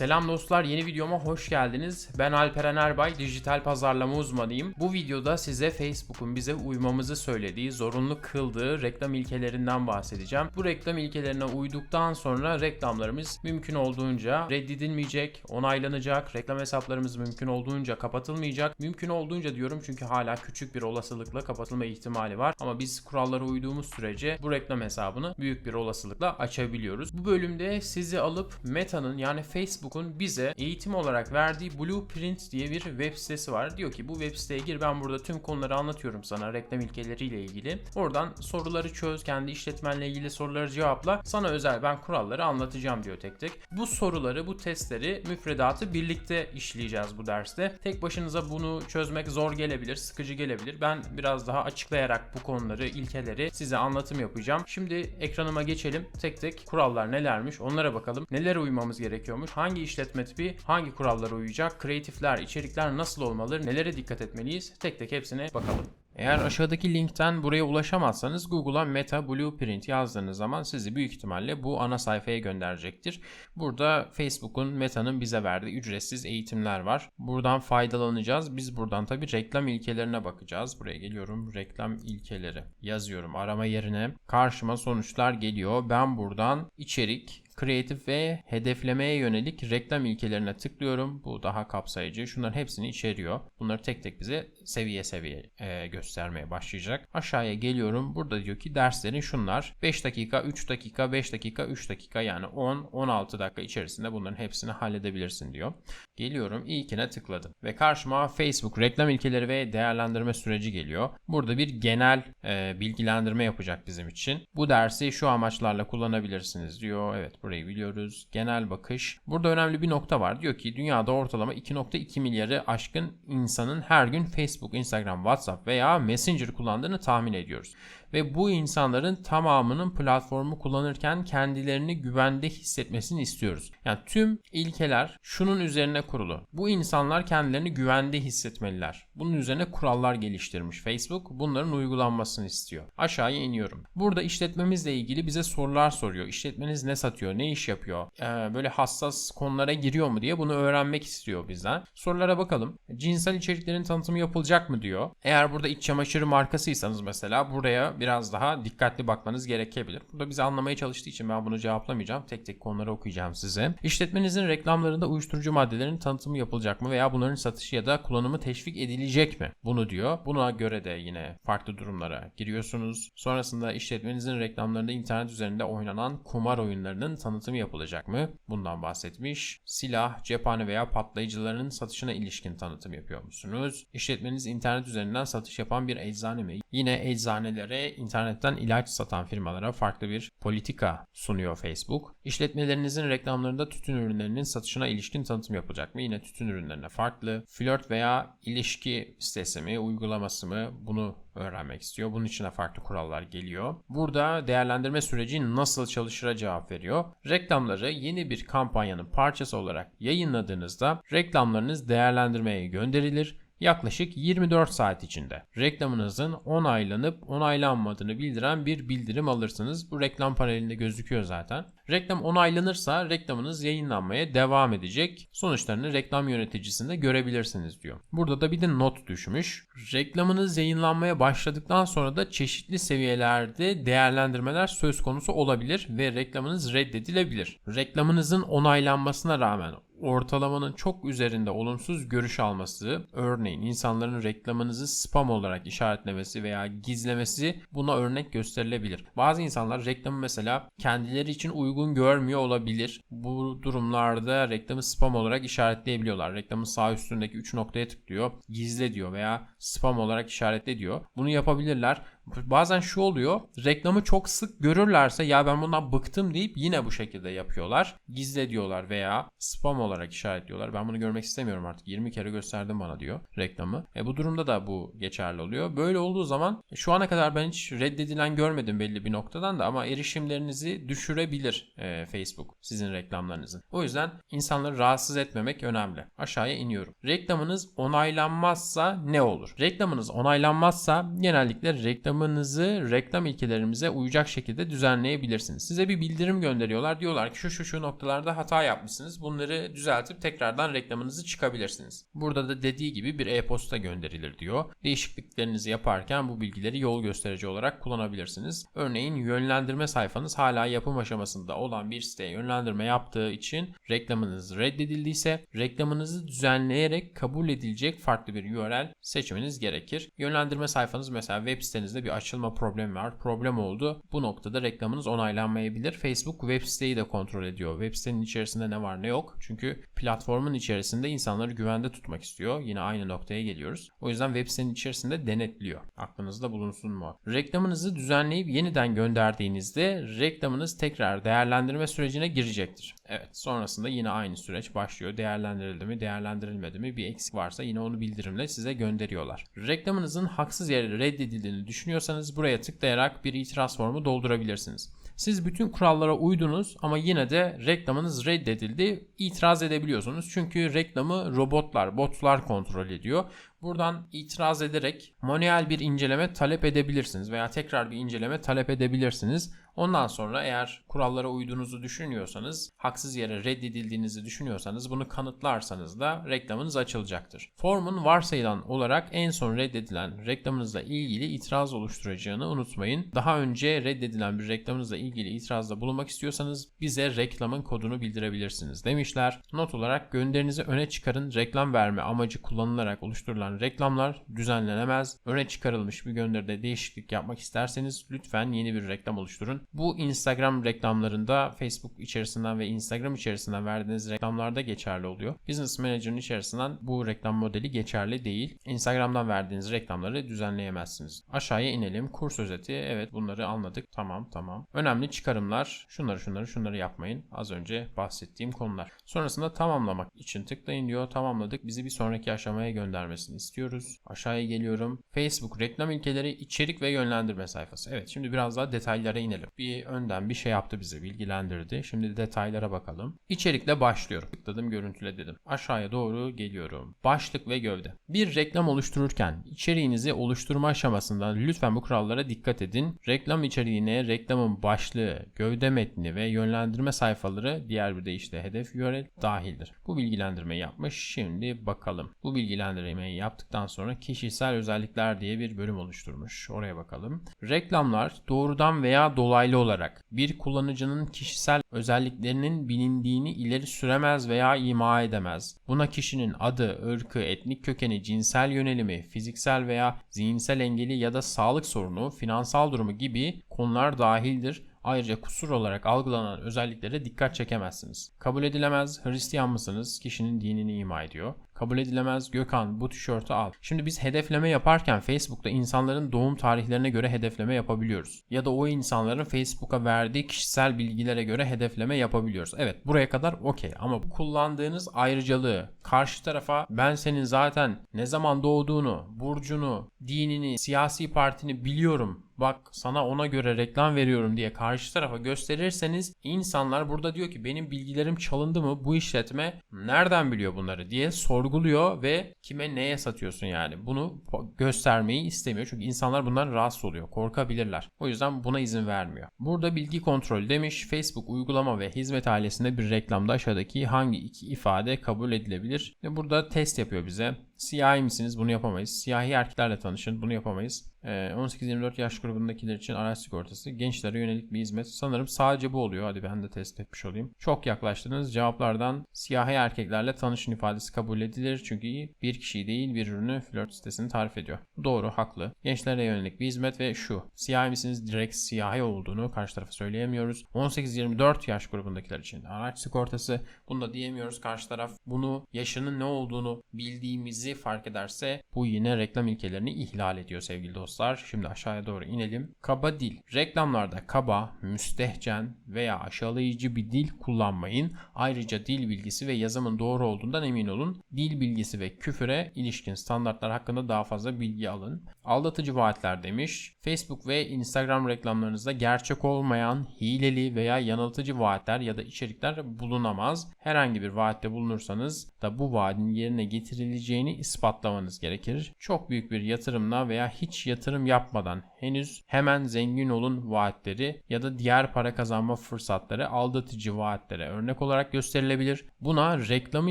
Selam dostlar, yeni videoma hoş geldiniz. Ben Alperen Erbay, dijital pazarlama uzmanıyım. Bu videoda size Facebook'un bize uymamızı söylediği, zorunlu kıldığı reklam ilkelerinden bahsedeceğim. Bu reklam ilkelerine uyduktan sonra reklamlarımız mümkün olduğunca reddedilmeyecek, onaylanacak, reklam hesaplarımız mümkün olduğunca kapatılmayacak. Mümkün olduğunca diyorum çünkü hala küçük bir olasılıkla kapatılma ihtimali var. Ama biz kurallara uyduğumuz sürece bu reklam hesabını büyük bir olasılıkla açabiliyoruz. Bu bölümde sizi alıp Meta'nın yani Facebook'un bize eğitim olarak verdiği Blueprint diye bir web sitesi var. Diyor ki bu web siteye gir ben burada tüm konuları anlatıyorum sana reklam ilkeleriyle ilgili. Oradan soruları çöz, kendi işletmenle ilgili soruları cevapla. Sana özel ben kuralları anlatacağım diyor tek tek. Bu soruları, bu testleri, müfredatı birlikte işleyeceğiz bu derste. Tek başınıza bunu çözmek zor gelebilir, sıkıcı gelebilir. Ben biraz daha açıklayarak bu konuları, ilkeleri size anlatım yapacağım. Şimdi ekranıma geçelim. Tek tek kurallar nelermiş onlara bakalım. Nelere uymamız gerekiyormuş? Hangi işletme tipi hangi kurallara uyacak? Kreatifler, içerikler nasıl olmalı? Nelere dikkat etmeliyiz? Tek tek hepsine bakalım. Eğer aşağıdaki linkten buraya ulaşamazsanız Google'a Meta Blueprint yazdığınız zaman sizi büyük ihtimalle bu ana sayfaya gönderecektir. Burada Facebook'un Meta'nın bize verdiği ücretsiz eğitimler var. Buradan faydalanacağız. Biz buradan tabi reklam ilkelerine bakacağız. Buraya geliyorum reklam ilkeleri yazıyorum arama yerine karşıma sonuçlar geliyor. Ben buradan içerik, kreatif ve hedeflemeye yönelik reklam ilkelerine tıklıyorum. Bu daha kapsayıcı. Şunların hepsini içeriyor. Bunları tek tek bize seviye seviye e, göstermeye başlayacak. Aşağıya geliyorum. Burada diyor ki derslerin şunlar. 5 dakika, 3 dakika, 5 dakika, 3 dakika yani 10-16 dakika içerisinde bunların hepsini halledebilirsin diyor. Geliyorum ilkine tıkladım ve karşıma Facebook reklam ilkeleri ve değerlendirme süreci geliyor. Burada bir genel e, bilgilendirme yapacak bizim için. Bu dersi şu amaçlarla kullanabilirsiniz diyor. Evet burayı biliyoruz. Genel bakış. Burada önemli bir nokta var. Diyor ki dünyada ortalama 2.2 milyarı aşkın insanın her gün Facebook, Instagram, WhatsApp veya Messenger kullandığını tahmin ediyoruz ve bu insanların tamamının platformu kullanırken kendilerini güvende hissetmesini istiyoruz. Yani tüm ilkeler şunun üzerine kurulu. Bu insanlar kendilerini güvende hissetmeliler. Bunun üzerine kurallar geliştirmiş Facebook. Bunların uygulanmasını istiyor. Aşağıya iniyorum. Burada işletmemizle ilgili bize sorular soruyor. İşletmeniz ne satıyor, ne iş yapıyor, ee, böyle hassas konulara giriyor mu diye bunu öğrenmek istiyor bizden. Sorulara bakalım. Cinsel içeriklerin tanıtımı yapılacak mı diyor. Eğer burada iç çamaşırı markasıysanız mesela buraya biraz daha dikkatli bakmanız gerekebilir. Burada bizi anlamaya çalıştığı için ben bunu cevaplamayacağım. Tek tek konuları okuyacağım size. İşletmenizin reklamlarında uyuşturucu maddelerin tanıtımı yapılacak mı veya bunların satışı ya da kullanımı teşvik edilecek mi? Bunu diyor. Buna göre de yine farklı durumlara giriyorsunuz. Sonrasında işletmenizin reklamlarında internet üzerinde oynanan kumar oyunlarının tanıtımı yapılacak mı? Bundan bahsetmiş. Silah, cephane veya patlayıcıların satışına ilişkin tanıtım yapıyor musunuz? İşletmeniz internet üzerinden satış yapan bir eczane mi? Yine eczanelere internetten ilaç satan firmalara farklı bir politika sunuyor Facebook. İşletmelerinizin reklamlarında tütün ürünlerinin satışına ilişkin tanıtım yapılacak mı? Yine tütün ürünlerine farklı. Flört veya ilişki sitesi mi, uygulaması mı? Bunu öğrenmek istiyor. Bunun için de farklı kurallar geliyor. Burada değerlendirme süreci nasıl çalışıra cevap veriyor. Reklamları yeni bir kampanyanın parçası olarak yayınladığınızda reklamlarınız değerlendirmeye gönderilir yaklaşık 24 saat içinde reklamınızın onaylanıp onaylanmadığını bildiren bir bildirim alırsınız. Bu reklam panelinde gözüküyor zaten. Reklam onaylanırsa reklamınız yayınlanmaya devam edecek. Sonuçlarını reklam yöneticisinde görebilirsiniz diyor. Burada da bir de not düşmüş. Reklamınız yayınlanmaya başladıktan sonra da çeşitli seviyelerde değerlendirmeler söz konusu olabilir ve reklamınız reddedilebilir. Reklamınızın onaylanmasına rağmen ortalamanın çok üzerinde olumsuz görüş alması, örneğin insanların reklamınızı spam olarak işaretlemesi veya gizlemesi buna örnek gösterilebilir. Bazı insanlar reklamı mesela kendileri için uygun görmüyor olabilir. Bu durumlarda reklamı spam olarak işaretleyebiliyorlar. Reklamın sağ üstündeki 3 noktaya tıklıyor, gizle diyor veya spam olarak işaretle diyor. Bunu yapabilirler. Bazen şu oluyor. Reklamı çok sık görürlerse ya ben bundan bıktım deyip yine bu şekilde yapıyorlar. Gizle diyorlar veya spam olarak işaretliyorlar. Ben bunu görmek istemiyorum artık. 20 kere gösterdim bana diyor reklamı. E bu durumda da bu geçerli oluyor. Böyle olduğu zaman şu ana kadar ben hiç reddedilen görmedim belli bir noktadan da ama erişimlerinizi düşürebilir e, Facebook sizin reklamlarınızın. O yüzden insanları rahatsız etmemek önemli. Aşağıya iniyorum. Reklamınız onaylanmazsa ne olur? Reklamınız onaylanmazsa genellikle reklamı reklamınızı reklam ilkelerimize uyacak şekilde düzenleyebilirsiniz. Size bir bildirim gönderiyorlar. Diyorlar ki şu şu şu noktalarda hata yapmışsınız. Bunları düzeltip tekrardan reklamınızı çıkabilirsiniz. Burada da dediği gibi bir e-posta gönderilir diyor. Değişikliklerinizi yaparken bu bilgileri yol gösterici olarak kullanabilirsiniz. Örneğin yönlendirme sayfanız hala yapım aşamasında olan bir siteye yönlendirme yaptığı için reklamınız reddedildiyse reklamınızı düzenleyerek kabul edilecek farklı bir URL seçmeniz gerekir. Yönlendirme sayfanız mesela web sitenizde bir açılma problemi var. Problem oldu. Bu noktada reklamınız onaylanmayabilir. Facebook web siteyi de kontrol ediyor. Web sitenin içerisinde ne var ne yok. Çünkü platformun içerisinde insanları güvende tutmak istiyor. Yine aynı noktaya geliyoruz. O yüzden web sitenin içerisinde denetliyor. Aklınızda bulunsun mu? Reklamınızı düzenleyip yeniden gönderdiğinizde reklamınız tekrar değerlendirme sürecine girecektir. Evet sonrasında yine aynı süreç başlıyor. Değerlendirildi mi değerlendirilmedi mi bir eksik varsa yine onu bildirimle size gönderiyorlar. Reklamınızın haksız yere reddedildiğini düşünüyorsanız buraya tıklayarak bir itiraz formu doldurabilirsiniz. Siz bütün kurallara uydunuz ama yine de reklamınız reddedildi. İtiraz edebiliyorsunuz. Çünkü reklamı robotlar, botlar kontrol ediyor. Buradan itiraz ederek manuel bir inceleme talep edebilirsiniz veya tekrar bir inceleme talep edebilirsiniz. Ondan sonra eğer kurallara uyduğunuzu düşünüyorsanız, haksız yere reddedildiğinizi düşünüyorsanız bunu kanıtlarsanız da reklamınız açılacaktır. Formun varsayılan olarak en son reddedilen reklamınızla ilgili itiraz oluşturacağını unutmayın. Daha önce reddedilen bir reklamınızla ilgili itirazda bulunmak istiyorsanız bize reklamın kodunu bildirebilirsiniz demişler. Not olarak gönderinizi öne çıkarın. Reklam verme amacı kullanılarak oluşturulan reklamlar düzenlenemez. Öne çıkarılmış bir gönderide değişiklik yapmak isterseniz lütfen yeni bir reklam oluşturun. Bu Instagram reklamlarında Facebook içerisinden ve Instagram içerisinden verdiğiniz reklamlarda geçerli oluyor. Business Manager'ın içerisinden bu reklam modeli geçerli değil. Instagram'dan verdiğiniz reklamları düzenleyemezsiniz. Aşağıya inelim. Kurs özeti. Evet bunları anladık. Tamam tamam. Önemli çıkarımlar. Şunları şunları şunları yapmayın. Az önce bahsettiğim konular. Sonrasında tamamlamak için tıklayın diyor. Tamamladık. Bizi bir sonraki aşamaya göndermesini istiyoruz. Aşağıya geliyorum. Facebook reklam ilkeleri içerik ve yönlendirme sayfası. Evet şimdi biraz daha detaylara inelim. Bir önden bir şey yaptı bizi bilgilendirdi. Şimdi detaylara bakalım. İçerikle başlıyorum. Tıkladım görüntüle dedim. Aşağıya doğru geliyorum. Başlık ve gövde. Bir reklam oluştururken içeriğinizi oluşturma aşamasında lütfen bu kurallara dikkat edin. Reklam içeriğine reklamın başlığı, gövde metni ve yönlendirme sayfaları diğer bir deyişle hedef URL dahildir. Bu bilgilendirmeyi yapmış. Şimdi bakalım. Bu bilgilendirmeyi yaptıktan sonra kişisel özellikler diye bir bölüm oluşturmuş. Oraya bakalım. Reklamlar doğrudan veya dolaylı olarak bir kullanıcının kişisel özelliklerinin bilindiğini ileri süremez veya ima edemez. Buna kişinin adı, ırkı, etnik kökeni, cinsel yönelimi, fiziksel veya zihinsel engeli ya da sağlık sorunu, finansal durumu gibi konular dahildir. Ayrıca kusur olarak algılanan özelliklere dikkat çekemezsiniz. Kabul edilemez Hristiyan mısınız? Kişinin dinini ima ediyor. Kabul edilemez Gökhan bu tişörtü al. Şimdi biz hedefleme yaparken Facebook'ta insanların doğum tarihlerine göre hedefleme yapabiliyoruz. Ya da o insanların Facebook'a verdiği kişisel bilgilere göre hedefleme yapabiliyoruz. Evet buraya kadar okey ama kullandığınız ayrıcalığı karşı tarafa ben senin zaten ne zaman doğduğunu, burcunu, dinini, siyasi partini biliyorum bak sana ona göre reklam veriyorum diye karşı tarafa gösterirseniz insanlar burada diyor ki benim bilgilerim çalındı mı bu işletme nereden biliyor bunları diye sorguluyor ve kime neye satıyorsun yani bunu göstermeyi istemiyor. Çünkü insanlar bundan rahatsız oluyor korkabilirler. O yüzden buna izin vermiyor. Burada bilgi kontrol demiş Facebook uygulama ve hizmet ailesinde bir reklamda aşağıdaki hangi iki ifade kabul edilebilir? Ve burada test yapıyor bize. Siyahi misiniz? Bunu yapamayız. Siyahi erkeklerle tanışın. Bunu yapamayız. 18-24 yaş grubundakiler için araç sigortası. Gençlere yönelik bir hizmet. Sanırım sadece bu oluyor. Hadi ben de test etmiş olayım. Çok yaklaştınız. Cevaplardan siyahi erkeklerle tanışın ifadesi kabul edilir. Çünkü bir kişi değil bir ürünü flört sitesini tarif ediyor. Doğru, haklı. Gençlere yönelik bir hizmet ve şu. Siyahi misiniz? Direkt siyahi olduğunu karşı tarafa söyleyemiyoruz. 18-24 yaş grubundakiler için araç sigortası. Bunu da diyemiyoruz. Karşı taraf bunu yaşının ne olduğunu bildiğimizi fark ederse bu yine reklam ilkelerini ihlal ediyor sevgili dostlar. Şimdi aşağıya doğru inelim. Kaba dil. Reklamlarda kaba, müstehcen veya aşağılayıcı bir dil kullanmayın. Ayrıca dil bilgisi ve yazımın doğru olduğundan emin olun. Dil bilgisi ve küfüre ilişkin standartlar hakkında daha fazla bilgi alın. Aldatıcı vaatler demiş. Facebook ve Instagram reklamlarınızda gerçek olmayan, hileli veya yanıltıcı vaatler ya da içerikler bulunamaz. Herhangi bir vaatte bulunursanız da bu vaadin yerine getirileceğini ispatlamanız gerekir. Çok büyük bir yatırımla veya hiç yatırım yatırım yapmadan henüz hemen zengin olun vaatleri ya da diğer para kazanma fırsatları aldatıcı vaatlere örnek olarak gösterilebilir. Buna reklamı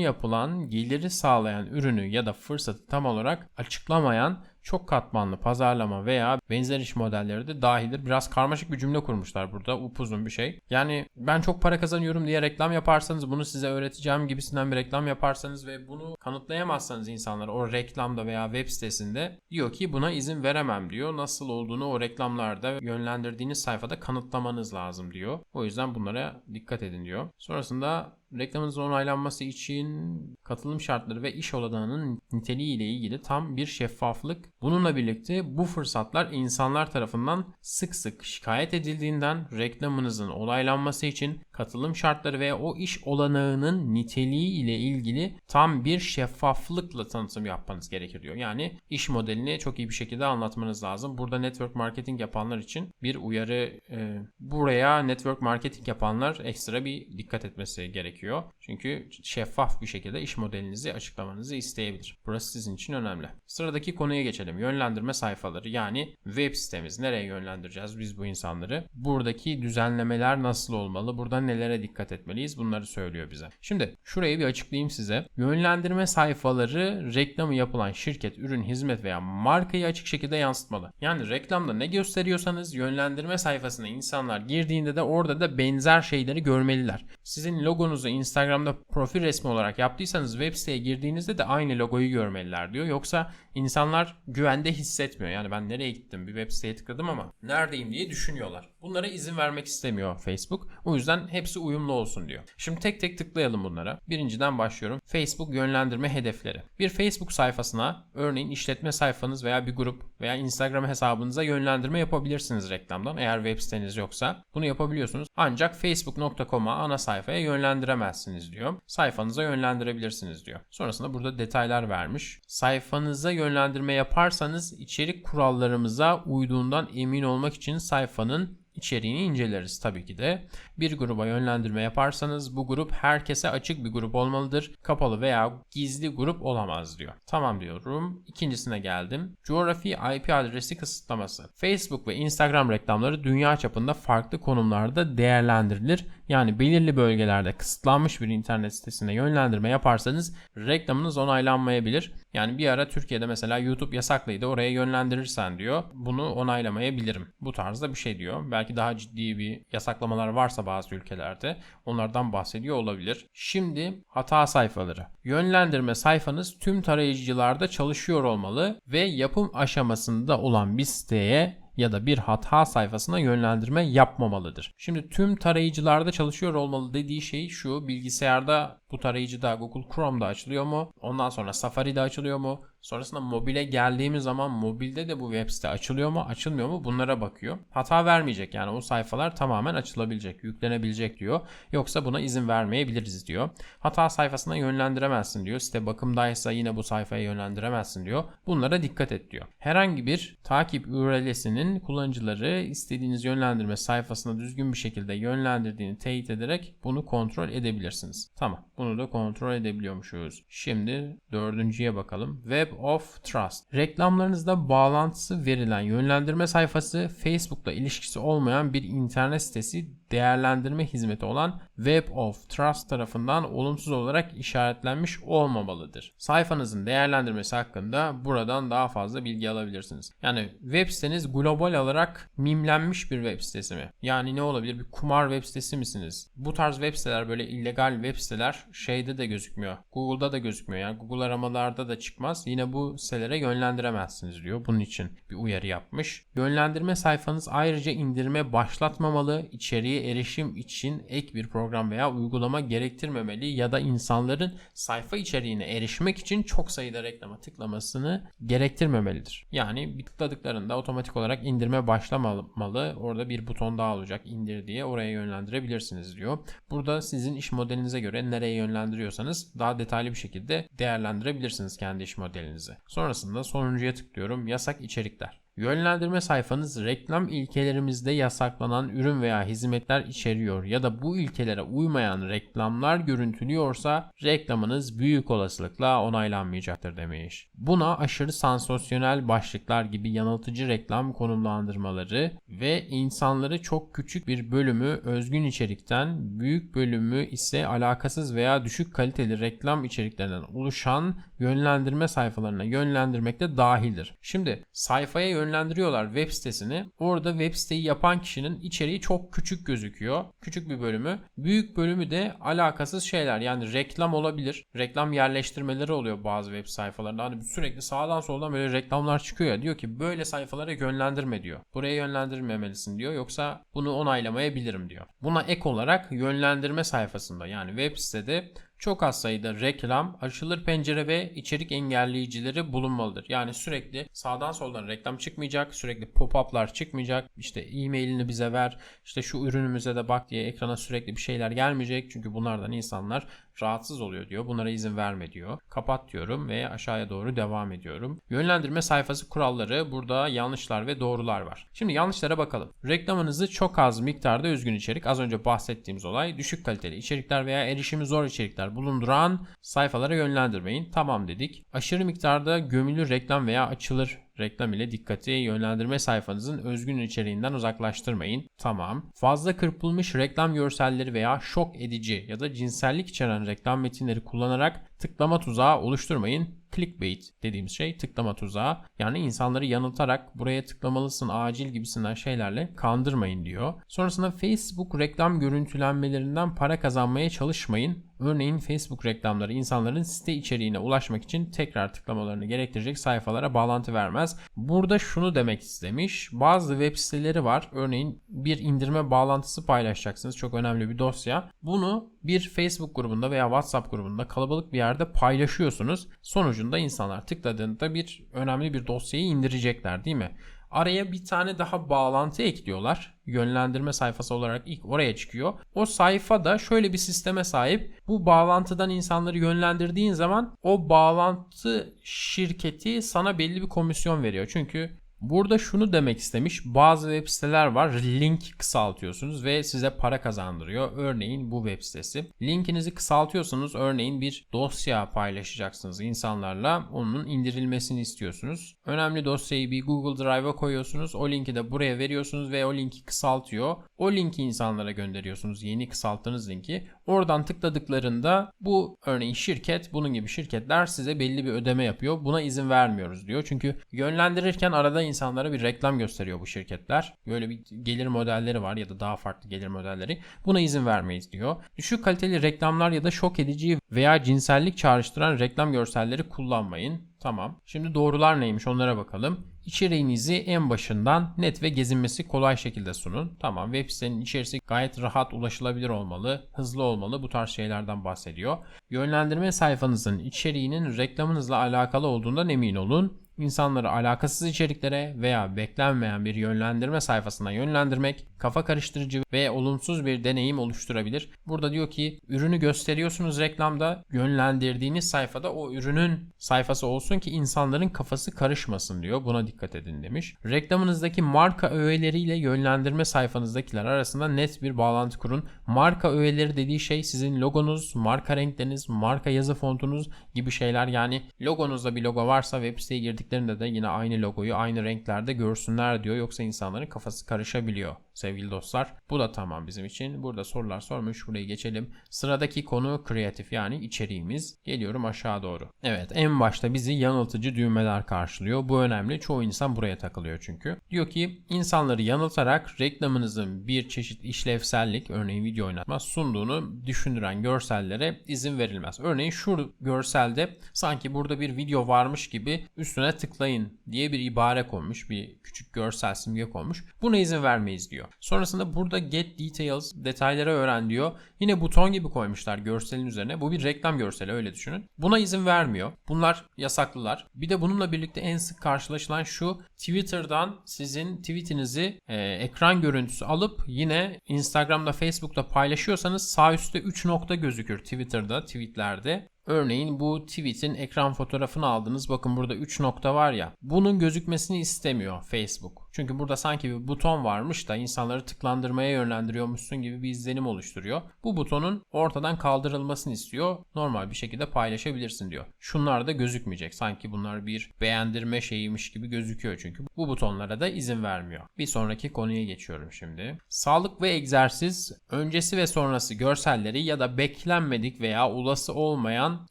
yapılan geliri sağlayan ürünü ya da fırsatı tam olarak açıklamayan çok katmanlı pazarlama veya benzer iş modelleri de dahildir. Biraz karmaşık bir cümle kurmuşlar burada. Upuzun bir şey. Yani ben çok para kazanıyorum diye reklam yaparsanız bunu size öğreteceğim gibisinden bir reklam yaparsanız ve bunu kanıtlayamazsanız insanlara o reklamda veya web sitesinde diyor ki buna izin veremem diyor. Nasıl olduğunu o reklamlarda yönlendirdiğiniz sayfada kanıtlamanız lazım diyor. O yüzden bunlara dikkat edin diyor. Sonrasında reklamınızın onaylanması için katılım şartları ve iş olanağının niteliği ile ilgili tam bir şeffaflık. Bununla birlikte bu fırsatlar insanlar tarafından sık sık şikayet edildiğinden reklamınızın onaylanması için katılım şartları ve o iş olanağının niteliği ile ilgili tam bir şeffaflıkla tanıtım yapmanız gerekir diyor. Yani iş modelini çok iyi bir şekilde anlatmanız lazım. Burada network marketing yapanlar için bir uyarı e, buraya network marketing yapanlar ekstra bir dikkat etmesi gerekiyor. Çünkü şeffaf bir şekilde iş modelinizi açıklamanızı isteyebilir. Burası sizin için önemli. Sıradaki konuya geçelim. Yönlendirme sayfaları yani web sitemiz. Nereye yönlendireceğiz biz bu insanları? Buradaki düzenlemeler nasıl olmalı? Burada nelere dikkat etmeliyiz? Bunları söylüyor bize. Şimdi şurayı bir açıklayayım size. Yönlendirme sayfaları reklamı yapılan şirket, ürün, hizmet veya markayı açık şekilde yansıtmalı. Yani reklamda ne gösteriyorsanız yönlendirme sayfasına insanlar girdiğinde de orada da benzer şeyleri görmeliler. Sizin logonuzu Instagram'da profil resmi olarak yaptıysanız web siteye girdiğinizde de aynı logoyu görmeliler diyor. Yoksa insanlar güvende hissetmiyor. Yani ben nereye gittim bir web siteye tıkladım ama neredeyim diye düşünüyorlar. Bunlara izin vermek istemiyor Facebook. O yüzden hepsi uyumlu olsun diyor. Şimdi tek tek tıklayalım bunlara. Birinciden başlıyorum. Facebook yönlendirme hedefleri. Bir Facebook sayfasına örneğin işletme sayfanız veya bir grup veya Instagram hesabınıza yönlendirme yapabilirsiniz reklamdan. Eğer web siteniz yoksa bunu yapabiliyorsunuz. Ancak facebook.com'a ana sayfaya yönlendiremezsiniz diyor. Sayfanıza yönlendirebilirsiniz diyor. Sonrasında burada detaylar vermiş. Sayfanıza yönlendirme yaparsanız içerik kurallarımıza uyduğundan emin olmak için sayfanın içeriğini inceleriz tabii ki de. Bir gruba yönlendirme yaparsanız bu grup herkese açık bir grup olmalıdır. Kapalı veya gizli grup olamaz diyor. Tamam diyorum. İkincisine geldim. Coğrafi IP adresi kısıtlaması. Facebook ve Instagram reklamları dünya çapında farklı konumlarda değerlendirilir. Yani belirli bölgelerde kısıtlanmış bir internet sitesine yönlendirme yaparsanız reklamınız onaylanmayabilir. Yani bir ara Türkiye'de mesela YouTube yasaklıydı oraya yönlendirirsen diyor bunu onaylamayabilirim. Bu tarzda bir şey diyor. Belki daha ciddi bir yasaklamalar varsa bazı ülkelerde onlardan bahsediyor olabilir. Şimdi hata sayfaları. Yönlendirme sayfanız tüm tarayıcılarda çalışıyor olmalı ve yapım aşamasında olan bir siteye ya da bir hata sayfasına yönlendirme yapmamalıdır. Şimdi tüm tarayıcılarda çalışıyor olmalı dediği şey şu bilgisayarda bu tarayıcıda Google Chrome'da açılıyor mu? Ondan sonra Safari'de açılıyor mu? Sonrasında mobile geldiğimiz zaman mobilde de bu web site açılıyor mu açılmıyor mu bunlara bakıyor. Hata vermeyecek yani o sayfalar tamamen açılabilecek, yüklenebilecek diyor. Yoksa buna izin vermeyebiliriz diyor. Hata sayfasına yönlendiremezsin diyor. Site bakımdaysa yine bu sayfaya yönlendiremezsin diyor. Bunlara dikkat et diyor. Herhangi bir takip URL'sinin kullanıcıları istediğiniz yönlendirme sayfasına düzgün bir şekilde yönlendirdiğini teyit ederek bunu kontrol edebilirsiniz. Tamam bunu da kontrol edebiliyormuşuz. Şimdi dördüncüye bakalım. Web of Trust. Reklamlarınızda bağlantısı verilen yönlendirme sayfası Facebook'la ilişkisi olmayan bir internet sitesi değerlendirme hizmeti olan Web of Trust tarafından olumsuz olarak işaretlenmiş olmamalıdır. Sayfanızın değerlendirmesi hakkında buradan daha fazla bilgi alabilirsiniz. Yani web siteniz global olarak mimlenmiş bir web sitesi mi? Yani ne olabilir? Bir kumar web sitesi misiniz? Bu tarz web siteler böyle illegal web siteler şeyde de gözükmüyor. Google'da da gözükmüyor. Yani Google aramalarda da çıkmaz. Yine bu sitelere yönlendiremezsiniz diyor. Bunun için bir uyarı yapmış. Yönlendirme sayfanız ayrıca indirme başlatmamalı, içeriği erişim için ek bir program veya uygulama gerektirmemeli ya da insanların sayfa içeriğine erişmek için çok sayıda reklama tıklamasını gerektirmemelidir. Yani bir tıkladıklarında otomatik olarak indirme başlamalı. Orada bir buton daha olacak indir diye oraya yönlendirebilirsiniz diyor. Burada sizin iş modelinize göre nereye yönlendiriyorsanız daha detaylı bir şekilde değerlendirebilirsiniz kendi iş modelinizi. Sonrasında sonuncuya tıklıyorum. Yasak içerikler. Yönlendirme sayfanız reklam ilkelerimizde yasaklanan ürün veya hizmetler içeriyor ya da bu ilkelere uymayan reklamlar görüntülüyorsa reklamınız büyük olasılıkla onaylanmayacaktır demiş. Buna aşırı sansasyonel başlıklar gibi yanıltıcı reklam konumlandırmaları ve insanları çok küçük bir bölümü özgün içerikten, büyük bölümü ise alakasız veya düşük kaliteli reklam içeriklerinden oluşan yönlendirme sayfalarına yönlendirmek de dahildir. Şimdi sayfaya yönlendiriyorlar web sitesini. Orada web siteyi yapan kişinin içeriği çok küçük gözüküyor. Küçük bir bölümü. Büyük bölümü de alakasız şeyler. Yani reklam olabilir. Reklam yerleştirmeleri oluyor bazı web sayfalarında. Hani sürekli sağdan soldan böyle reklamlar çıkıyor ya. Diyor ki böyle sayfalara yönlendirme diyor. Buraya yönlendirmemelisin diyor. Yoksa bunu onaylamayabilirim diyor. Buna ek olarak yönlendirme sayfasında yani web sitede çok az sayıda reklam, açılır pencere ve içerik engelleyicileri bulunmalıdır. Yani sürekli sağdan soldan reklam çıkmayacak, sürekli pop-up'lar çıkmayacak. İşte e-mailini bize ver, işte şu ürünümüze de bak diye ekrana sürekli bir şeyler gelmeyecek. Çünkü bunlardan insanlar rahatsız oluyor diyor. Bunlara izin verme diyor. Kapat diyorum ve aşağıya doğru devam ediyorum. Yönlendirme sayfası kuralları burada yanlışlar ve doğrular var. Şimdi yanlışlara bakalım. Reklamınızı çok az miktarda özgün içerik az önce bahsettiğimiz olay düşük kaliteli içerikler veya erişimi zor içerikler bulunduran sayfalara yönlendirmeyin. Tamam dedik. Aşırı miktarda gömülü reklam veya açılır reklam ile dikkati yönlendirme sayfanızın özgün içeriğinden uzaklaştırmayın. Tamam. Fazla kırpılmış reklam görselleri veya şok edici ya da cinsellik içeren reklam metinleri kullanarak tıklama tuzağı oluşturmayın. Clickbait dediğimiz şey tıklama tuzağı. Yani insanları yanıltarak buraya tıklamalısın acil gibisinden şeylerle kandırmayın diyor. Sonrasında Facebook reklam görüntülenmelerinden para kazanmaya çalışmayın. Örneğin Facebook reklamları insanların site içeriğine ulaşmak için tekrar tıklamalarını gerektirecek sayfalara bağlantı vermez. Burada şunu demek istemiş. Bazı web siteleri var. Örneğin bir indirme bağlantısı paylaşacaksınız. Çok önemli bir dosya. Bunu bir Facebook grubunda veya WhatsApp grubunda kalabalık bir yerde paylaşıyorsunuz. Sonucunda insanlar tıkladığında bir önemli bir dosyayı indirecekler değil mi? Araya bir tane daha bağlantı ekliyorlar. Yönlendirme sayfası olarak ilk oraya çıkıyor. O sayfa da şöyle bir sisteme sahip. Bu bağlantıdan insanları yönlendirdiğin zaman o bağlantı şirketi sana belli bir komisyon veriyor. Çünkü Burada şunu demek istemiş. Bazı web siteler var. Link kısaltıyorsunuz ve size para kazandırıyor. Örneğin bu web sitesi. Linkinizi kısaltıyorsunuz. Örneğin bir dosya paylaşacaksınız insanlarla. Onun indirilmesini istiyorsunuz. Önemli dosyayı bir Google Drive'a koyuyorsunuz. O linki de buraya veriyorsunuz ve o linki kısaltıyor. O linki insanlara gönderiyorsunuz. Yeni kısalttığınız linki. Oradan tıkladıklarında bu örneğin şirket, bunun gibi şirketler size belli bir ödeme yapıyor. Buna izin vermiyoruz diyor. Çünkü yönlendirirken arada insanlara bir reklam gösteriyor bu şirketler. Böyle bir gelir modelleri var ya da daha farklı gelir modelleri. Buna izin vermeyiz diyor. Düşük kaliteli reklamlar ya da şok edici veya cinsellik çağrıştıran reklam görselleri kullanmayın. Tamam. Şimdi doğrular neymiş onlara bakalım. İçeriğinizi en başından net ve gezinmesi kolay şekilde sunun. Tamam web sitenin içerisi gayet rahat ulaşılabilir olmalı, hızlı olmalı bu tarz şeylerden bahsediyor. Yönlendirme sayfanızın içeriğinin reklamınızla alakalı olduğundan emin olun insanları alakasız içeriklere veya beklenmeyen bir yönlendirme sayfasına yönlendirmek kafa karıştırıcı ve olumsuz bir deneyim oluşturabilir. Burada diyor ki ürünü gösteriyorsunuz reklamda yönlendirdiğiniz sayfada o ürünün sayfası olsun ki insanların kafası karışmasın diyor. Buna dikkat edin demiş. Reklamınızdaki marka öğeleriyle yönlendirme sayfanızdakiler arasında net bir bağlantı kurun. Marka öğeleri dediği şey sizin logonuz, marka renkleriniz, marka yazı fontunuz gibi şeyler. Yani logonuzda bir logo varsa web siteye girdiklerinde de yine aynı logoyu aynı renklerde görsünler diyor. Yoksa insanların kafası karışabiliyor sevgili dostlar. Bu da tamam bizim için. Burada sorular sormuş. Burayı geçelim. Sıradaki konu kreatif yani içeriğimiz. Geliyorum aşağı doğru. Evet en başta bizi yanıltıcı düğmeler karşılıyor. Bu önemli. Çoğu insan buraya takılıyor çünkü. Diyor ki insanları yanıltarak reklamınızın bir çeşit işlevsellik örneğin video oynatma sunduğunu düşündüren görsellere izin verilmez. Örneğin şu görselde sanki burada bir video varmış gibi üstüne tıklayın diye bir ibare konmuş. Bir küçük görsel simge konmuş. Buna izin vermeyiz diyor. Sonrasında burada get details detayları öğren diyor. Yine buton gibi koymuşlar görselin üzerine. Bu bir reklam görseli öyle düşünün. Buna izin vermiyor. Bunlar yasaklılar. Bir de bununla birlikte en sık karşılaşılan şu Twitter'dan sizin tweetinizi e, ekran görüntüsü alıp yine Instagram'da Facebook'ta paylaşıyorsanız sağ üstte 3 nokta gözükür Twitter'da tweetlerde. Örneğin bu tweet'in ekran fotoğrafını aldınız. Bakın burada 3 nokta var ya. Bunun gözükmesini istemiyor Facebook. Çünkü burada sanki bir buton varmış da insanları tıklandırmaya yönlendiriyormuşsun gibi bir izlenim oluşturuyor. Bu butonun ortadan kaldırılmasını istiyor. Normal bir şekilde paylaşabilirsin diyor. Şunlar da gözükmeyecek. Sanki bunlar bir beğendirme şeyiymiş gibi gözüküyor çünkü. Bu butonlara da izin vermiyor. Bir sonraki konuya geçiyorum şimdi. Sağlık ve egzersiz öncesi ve sonrası görselleri ya da beklenmedik veya olası olmayan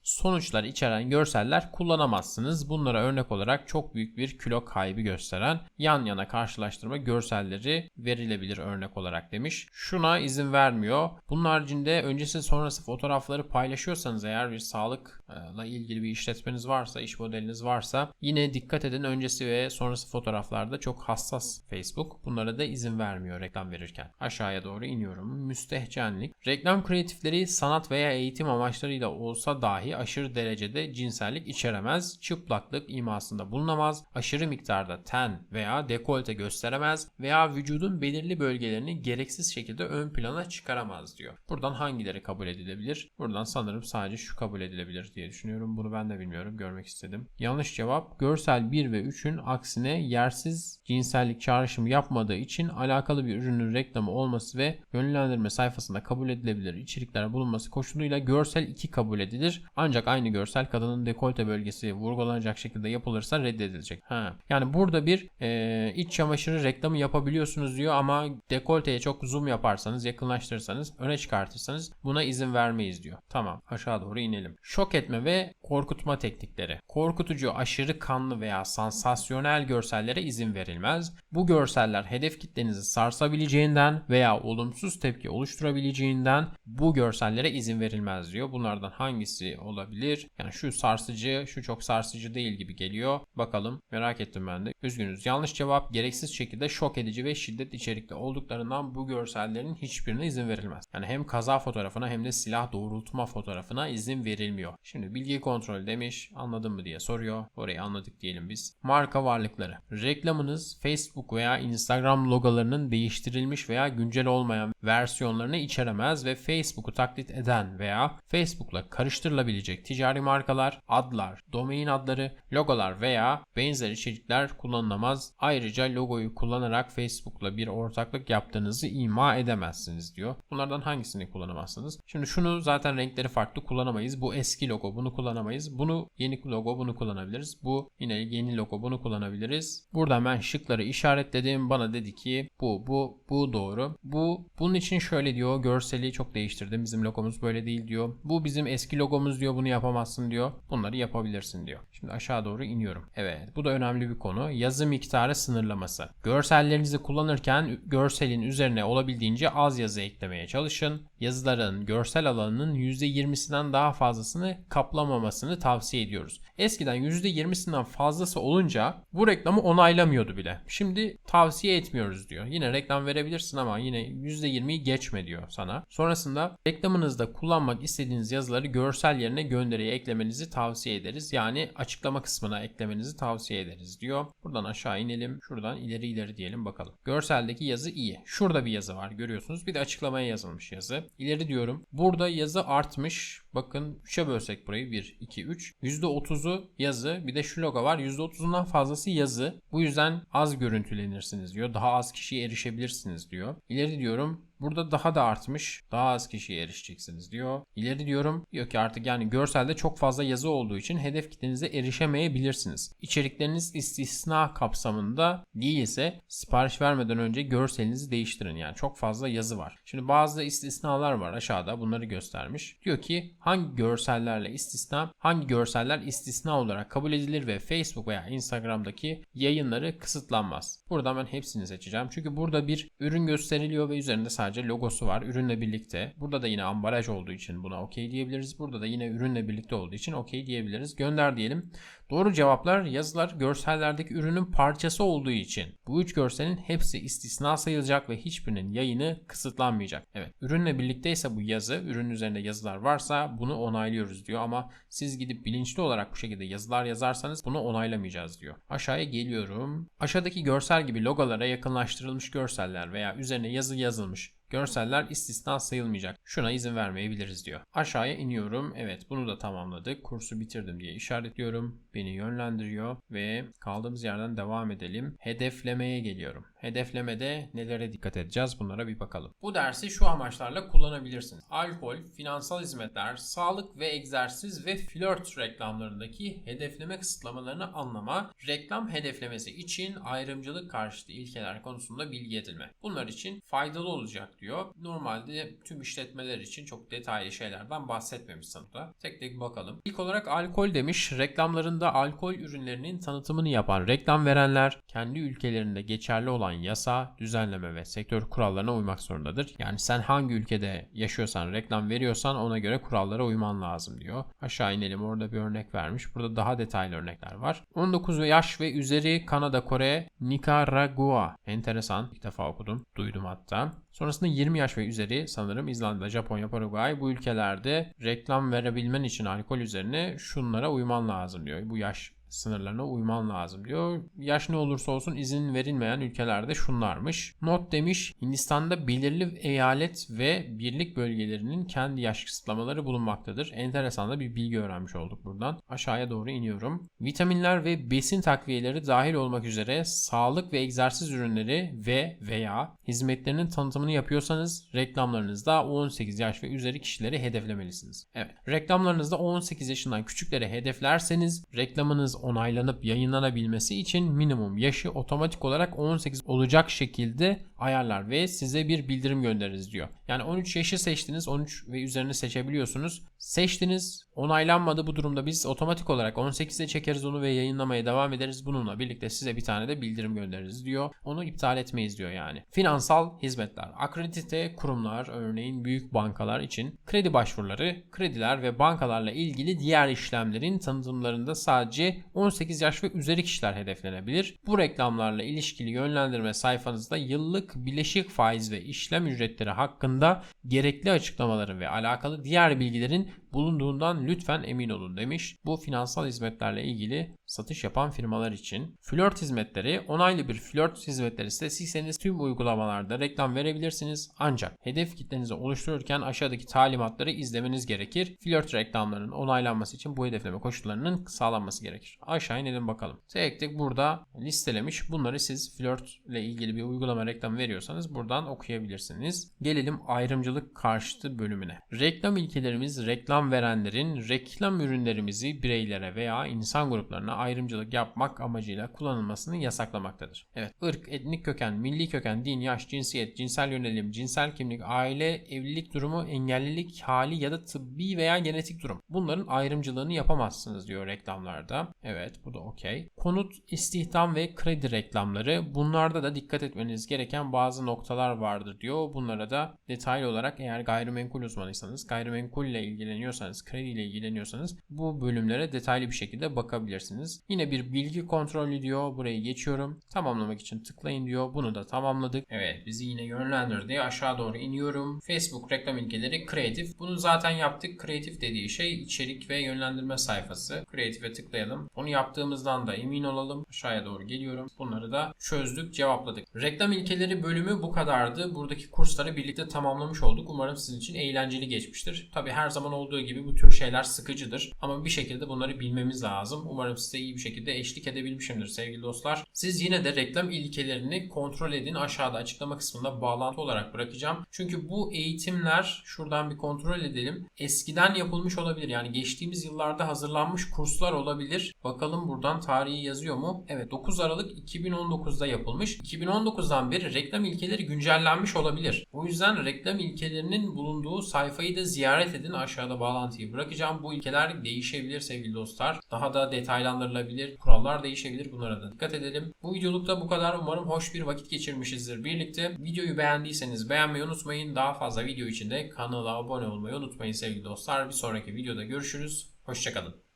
sonuçlar içeren görseller kullanamazsınız. Bunlara örnek olarak çok büyük bir kilo kaybı gösteren yan yana karşılaştırma görselleri verilebilir örnek olarak demiş. Şuna izin vermiyor. Bunun haricinde öncesi sonrası fotoğrafları paylaşıyorsanız eğer bir sağlıkla ilgili bir işletmeniz varsa, iş modeliniz varsa yine dikkat edin öncesi ve sonrası fotoğraflarda çok hassas Facebook. Bunlara da izin vermiyor reklam verirken. Aşağıya doğru iniyorum. Müstehcenlik. Reklam kreatifleri sanat veya eğitim amaçlarıyla olsa dahi aşırı derecede cinsellik içeremez. Çıplaklık imasında bulunamaz. Aşırı miktarda ten veya dekolte gösteremez veya vücudun belirli bölgelerini gereksiz şekilde ön plana çıkaramaz diyor. Buradan hangileri kabul edilebilir? Buradan sanırım sadece şu kabul edilebilir diye düşünüyorum. Bunu ben de bilmiyorum. Görmek istedim. Yanlış cevap. Görsel 1 ve 3'ün aksine yersiz cinsellik çağrışımı yapmadığı için alakalı bir ürünün reklamı olması ve yönlendirme sayfasında kabul edilebilir içerikler bulunması koşuluyla görsel 2 kabul edilir. Ancak aynı görsel kadının dekolte bölgesi vurgulanacak şekilde yapılırsa reddedilecek. Ha. Yani burada bir e, iç çamaşırı reklamı yapabiliyorsunuz diyor ama dekolteye çok zoom yaparsanız, yakınlaştırırsanız, öne çıkartırsanız buna izin vermeyiz diyor. Tamam aşağı doğru inelim. Şok etme ve korkutma teknikleri. Korkutucu, aşırı kanlı veya sansasyonel görsellere izin verilmez. Bu görseller hedef kitlenizi sarsabileceğinden veya olumsuz tepki oluşturabileceğinden bu görsellere izin verilmez diyor. Bunlardan hangisi olabilir? Yani şu sarsıcı, şu çok sarsıcı değil gibi geliyor. Bakalım merak ettim ben de. Üzgünüz. Yanlış cevap gereksiz şekilde şok edici ve şiddet içerikli olduklarından bu görsellerin hiçbirine izin verilmez. Yani hem kaza fotoğrafına hem de silah doğrultma fotoğrafına izin verilmiyor. Şimdi bilgi kontrol demiş. Anladın mı diye soruyor. Orayı anladık diyelim biz. Marka varlıkları. Reklamınız Facebook veya Instagram logolarının değiştirilmiş veya güncel olmayan versiyonlarını içeremez ve Facebook'u taklit eden veya Facebook'la karıştırılabilecek ticari markalar, adlar, domain adları, logolar veya benzer içerikler kullanılamaz. Ayrıca logoyu kullanarak Facebook'la bir ortaklık yaptığınızı ima edemezsiniz diyor. Bunlardan hangisini kullanamazsınız? Şimdi şunu zaten renkleri farklı kullanamayız. Bu eski logo bunu kullanamayız. Bunu yeni logo bunu kullanabiliriz. Bu yine yeni logo bunu kullanabiliriz. Burada ben şıkları işaretledim. Bana dedi ki bu bu bu doğru. Bu bunun için şöyle diyor. Görseli çok değiştirdim. Bizim logomuz böyle değil diyor. Bu bizim eski logomuz diyor. Bunu yapamazsın diyor. Bunları yapabilirsin diyor. Şimdi aşağı doğru iniyorum. Evet bu da önemli bir konu. Yazı miktarı sınırlaması. Görsellerinizi kullanırken görselin üzerine olabildiğince az yazı eklemeye çalışın. Yazıların görsel alanının %20'sinden daha fazlasını kaplamamasını tavsiye ediyoruz. Eskiden %20'sinden fazlası olunca bu reklamı onaylamıyordu bile. Şimdi tavsiye etmiyoruz diyor. Yine reklam verebilirsin ama yine %20'yi geçme diyor sana. Sonrasında reklamınızda kullanmak istediğiniz yazıları görsel yerine gönderiye eklemenizi tavsiye ederiz. Yani açıklama kısmına eklemenizi tavsiye ederiz diyor. Buradan aşağı inelim. Şuradan ileri ileri diyelim bakalım. Görseldeki yazı iyi. Şurada bir yazı var görüyorsunuz. Bir de açıklamaya yazılmış yazı. İleri diyorum. Burada yazı artmış. Bakın 3'e bölsek burayı 1, 2, 3. %30'u yazı bir de şu logo var. %30'undan fazlası yazı. Bu yüzden az görüntülenirsiniz diyor. Daha az kişiye erişebilirsiniz diyor. İleri diyorum. Burada daha da artmış. Daha az kişiye erişeceksiniz diyor. İleri diyorum. Diyor ki artık yani görselde çok fazla yazı olduğu için hedef kitlenize erişemeyebilirsiniz. İçerikleriniz istisna kapsamında değilse sipariş vermeden önce görselinizi değiştirin. Yani çok fazla yazı var. Şimdi bazı istisnalar var aşağıda bunları göstermiş. Diyor ki hangi görsellerle istisna, hangi görseller istisna olarak kabul edilir ve Facebook veya Instagram'daki yayınları kısıtlanmaz. Burada ben hepsini seçeceğim. Çünkü burada bir ürün gösteriliyor ve üzerinde sadece sadece logosu var ürünle birlikte. Burada da yine ambalaj olduğu için buna okey diyebiliriz. Burada da yine ürünle birlikte olduğu için okey diyebiliriz. Gönder diyelim. Doğru cevaplar yazılar görsellerdeki ürünün parçası olduğu için bu üç görselin hepsi istisna sayılacak ve hiçbirinin yayını kısıtlanmayacak. Evet ürünle birlikteyse bu yazı ürün üzerinde yazılar varsa bunu onaylıyoruz diyor ama siz gidip bilinçli olarak bu şekilde yazılar yazarsanız bunu onaylamayacağız diyor. Aşağıya geliyorum. Aşağıdaki görsel gibi logolara yakınlaştırılmış görseller veya üzerine yazı yazılmış Görseller istisna sayılmayacak. Şuna izin vermeyebiliriz diyor. Aşağıya iniyorum. Evet bunu da tamamladık. Kursu bitirdim diye işaretliyorum. Beni yönlendiriyor ve kaldığımız yerden devam edelim. Hedeflemeye geliyorum. Hedeflemede nelere dikkat edeceğiz bunlara bir bakalım. Bu dersi şu amaçlarla kullanabilirsiniz. Alkol, finansal hizmetler, sağlık ve egzersiz ve flört reklamlarındaki hedefleme kısıtlamalarını anlama, reklam hedeflemesi için ayrımcılık karşıtı ilkeler konusunda bilgi edinme. Bunlar için faydalı olacak diyor. Normalde tüm işletmeler için çok detaylı şeylerden bahsetmemiş sanırım. Tek tek bakalım. İlk olarak alkol demiş. Reklamlarında alkol ürünlerinin tanıtımını yapan reklam verenler kendi ülkelerinde geçerli olan yasa, düzenleme ve sektör kurallarına uymak zorundadır. Yani sen hangi ülkede yaşıyorsan, reklam veriyorsan ona göre kurallara uyman lazım diyor. Aşağı inelim orada bir örnek vermiş. Burada daha detaylı örnekler var. 19 yaş ve üzeri Kanada, Kore, Nikaragua. Enteresan. İlk defa okudum. Duydum hatta. Sonrasında 20 yaş ve üzeri sanırım İzlanda, Japonya, Paraguay bu ülkelerde reklam verebilmen için alkol üzerine şunlara uyman lazım diyor. Bu yaş sınırlarına uyman lazım diyor. Yaş ne olursa olsun izin verilmeyen ülkelerde şunlarmış. Not demiş Hindistan'da belirli eyalet ve birlik bölgelerinin kendi yaş kısıtlamaları bulunmaktadır. Enteresan da bir bilgi öğrenmiş olduk buradan. Aşağıya doğru iniyorum. Vitaminler ve besin takviyeleri dahil olmak üzere sağlık ve egzersiz ürünleri ve veya hizmetlerinin tanıtımını yapıyorsanız reklamlarınızda 18 yaş ve üzeri kişileri hedeflemelisiniz. Evet. Reklamlarınızda 18 yaşından küçüklere hedeflerseniz reklamınız onaylanıp yayınlanabilmesi için minimum yaşı otomatik olarak 18 olacak şekilde ayarlar ve size bir bildirim göndeririz diyor. Yani 13 yaşı seçtiniz 13 ve üzerini seçebiliyorsunuz. Seçtiniz onaylanmadı bu durumda biz otomatik olarak 18'e çekeriz onu ve yayınlamaya devam ederiz. Bununla birlikte size bir tane de bildirim göndeririz diyor. Onu iptal etmeyiz diyor yani. Finansal hizmetler. Akredite kurumlar örneğin büyük bankalar için kredi başvuruları, krediler ve bankalarla ilgili diğer işlemlerin tanıtımlarında sadece 18 yaş ve üzeri kişiler hedeflenebilir. Bu reklamlarla ilişkili yönlendirme sayfanızda yıllık bileşik faiz ve işlem ücretleri hakkında gerekli açıklamaların ve alakalı diğer bilgilerin bulunduğundan lütfen emin olun demiş. Bu finansal hizmetlerle ilgili satış yapan firmalar için. Flört hizmetleri onaylı bir flört hizmetleri sitesiyseniz tüm uygulamalarda reklam verebilirsiniz. Ancak hedef kitlenizi oluştururken aşağıdaki talimatları izlemeniz gerekir. Flört reklamlarının onaylanması için bu hedefleme koşullarının sağlanması gerekir. Aşağı inelim bakalım. Tek tek burada listelemiş. Bunları siz flört ile ilgili bir uygulama reklam veriyorsanız buradan okuyabilirsiniz. Gelelim ayrımcılık karşıtı bölümüne. Reklam ilkelerimiz reklam verenlerin reklam ürünlerimizi bireylere veya insan gruplarına ayrımcılık yapmak amacıyla kullanılmasını yasaklamaktadır. Evet, ırk, etnik köken, milli köken, din, yaş, cinsiyet, cinsel yönelim, cinsel kimlik, aile, evlilik durumu, engellilik hali ya da tıbbi veya genetik durum. Bunların ayrımcılığını yapamazsınız diyor reklamlarda. Evet, bu da okey. Konut, istihdam ve kredi reklamları. Bunlarda da dikkat etmeniz gereken bazı noktalar vardır diyor. Bunlara da detaylı olarak eğer gayrimenkul uzmanıysanız, gayrimenkul ile ilgileniyorsanız, kredi ile ilgileniyorsanız bu bölümlere detaylı bir şekilde bakabilirsiniz. Yine bir bilgi kontrolü diyor. Burayı geçiyorum. Tamamlamak için tıklayın diyor. Bunu da tamamladık. Evet bizi yine yönlendirdi. Aşağı doğru iniyorum. Facebook reklam ilkeleri kreatif. Bunu zaten yaptık. Kreatif dediği şey içerik ve yönlendirme sayfası. Kreatife tıklayalım. Onu yaptığımızdan da emin olalım. Aşağıya doğru geliyorum. Bunları da çözdük, cevapladık. Reklam ilkeleri bölümü bu kadardı. Buradaki kursları birlikte tamamlamış olduk. Umarım sizin için eğlenceli geçmiştir. Tabi her zaman olduğu gibi bu tür şeyler sıkıcıdır. Ama bir şekilde bunları bilmemiz lazım. Umarım size iyi bir şekilde eşlik edebilmişimdir sevgili dostlar. Siz yine de reklam ilkelerini kontrol edin. Aşağıda açıklama kısmında bağlantı olarak bırakacağım. Çünkü bu eğitimler şuradan bir kontrol edelim. Eskiden yapılmış olabilir. Yani geçtiğimiz yıllarda hazırlanmış kurslar olabilir. Bakalım buradan tarihi yazıyor mu? Evet 9 Aralık 2019'da yapılmış. 2019'dan beri reklam ilkeleri güncellenmiş olabilir. O yüzden reklam ilkelerinin bulunduğu sayfayı da ziyaret edin. Aşağıda bağlantıyı bırakacağım. Bu ilkeler değişebilir sevgili dostlar. Daha da detaylandırılabilir. Kurallar değişebilir. Bunlara da dikkat edelim. Bu videolukta bu kadar. Umarım hoş bir vakit geçirmişizdir birlikte. Videoyu beğendiyseniz beğenmeyi unutmayın. Daha fazla video için de kanala abone olmayı unutmayın sevgili dostlar. Bir sonraki videoda görüşürüz. Hoşçakalın.